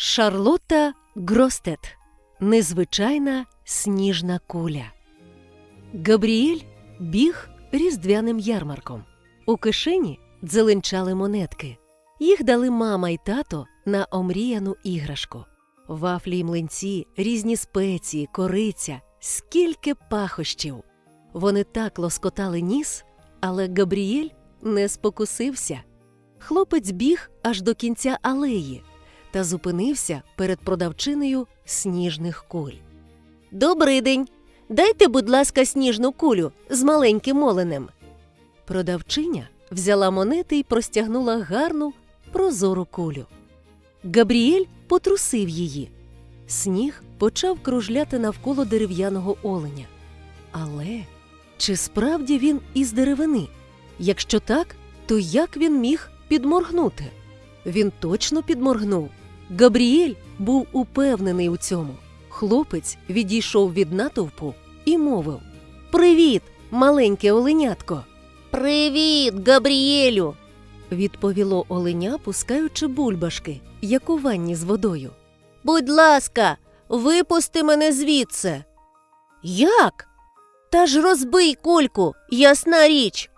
Шарлотта Гростет. Незвичайна сніжна куля. Габріель біг різдвяним ярмарком. У кишені дзеленчали монетки. Їх дали мама й тато на омріяну іграшку. Вафлі й млинці, різні спеції, кориця, скільки пахощів. Вони так лоскотали ніс, але Габріель не спокусився. Хлопець біг аж до кінця алеї та зупинився перед продавчинею сніжних куль. Добрий день. Дайте, будь ласка, сніжну кулю з маленьким моленем. Продавчиня взяла монети і простягнула гарну прозору кулю. Габріель потрусив її. Сніг почав кружляти навколо дерев'яного оленя. Але чи справді він із деревини? Якщо так, то як він міг підморгнути? Він точно підморгнув. Габріель був упевнений у цьому. Хлопець відійшов від натовпу і мовив: Привіт, маленьке оленятко. Привіт, Габріелю. відповіло оленя, пускаючи бульбашки, як у ванні з водою. Будь ласка, випусти мене звідси. Як? Та ж розбий кульку, ясна річ.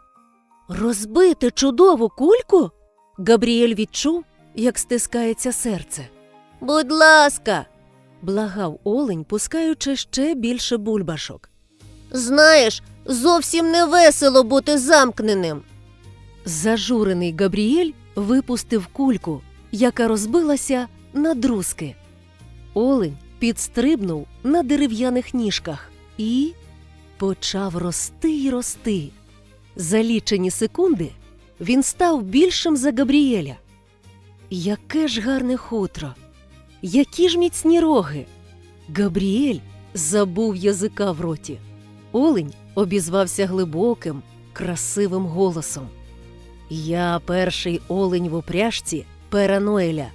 Розбити чудову кульку? Габріель відчув, як стискається серце. Будь ласка, благав олень, пускаючи ще більше бульбашок. Знаєш, зовсім не весело бути замкненим. Зажурений Габріель випустив кульку, яка розбилася на друзки. Олень підстрибнув на дерев'яних ніжках і почав рости й рости. За лічені секунди він став більшим за Габріеля. Яке ж гарне хутро! Які ж міцні роги! Габріель забув язика в роті. Олень обізвався глибоким, красивим голосом. Я перший олень в упряжці Пераноеля.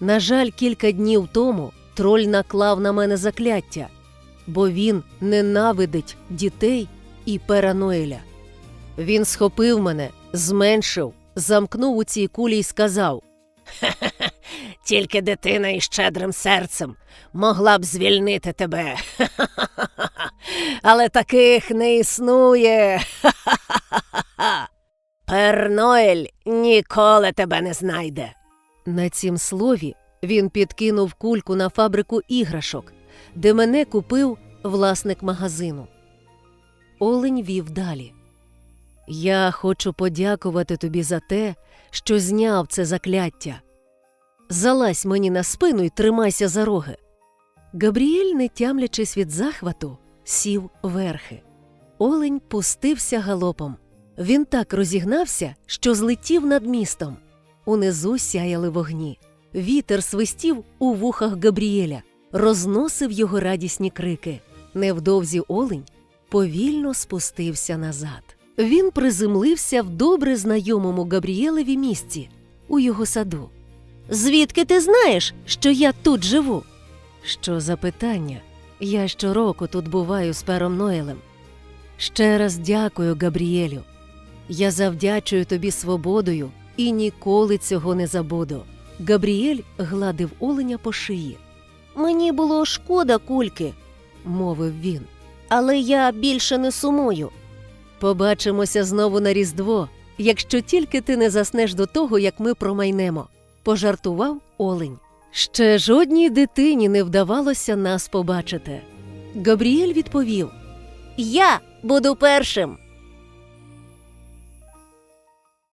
На жаль, кілька днів тому троль наклав на мене закляття, бо він ненавидить дітей і Пераноеля. Він схопив мене, зменшив, замкнув у цій кулі і сказав: «Хе-хе-хе, тільки дитина із щедрим серцем могла б звільнити тебе. Але таких не існує. Ха-ха-ха-ха. Перноель ніколи тебе не знайде. На цім слові він підкинув кульку на фабрику іграшок, де мене купив власник магазину. Олень вів далі. Я хочу подякувати тобі за те, що зняв це закляття. Залазь мені на спину і тримайся за роги. Габріель, не тямлячись від захвату, сів верхи. Олень пустився галопом. Він так розігнався, що злетів над містом. Унизу сяяли вогні. Вітер свистів у вухах Габріеля, розносив його радісні крики. Невдовзі олень повільно спустився назад. Він приземлився в добре знайомому Габріелеві місці у його саду. Звідки ти знаєш, що я тут живу? Що за питання? Я щороку тут буваю з пером Ноелем. Ще раз дякую, Габріелю. Я завдячую тобі свободою і ніколи цього не забуду. Габріель гладив оленя по шиї. Мені було шкода кульки, мовив він. Але я більше не сумую. Побачимося знову на Різдво, якщо тільки ти не заснеш до того, як ми промайнемо, пожартував олень. Ще жодній дитині не вдавалося нас побачити. Габріель відповів: Я буду першим.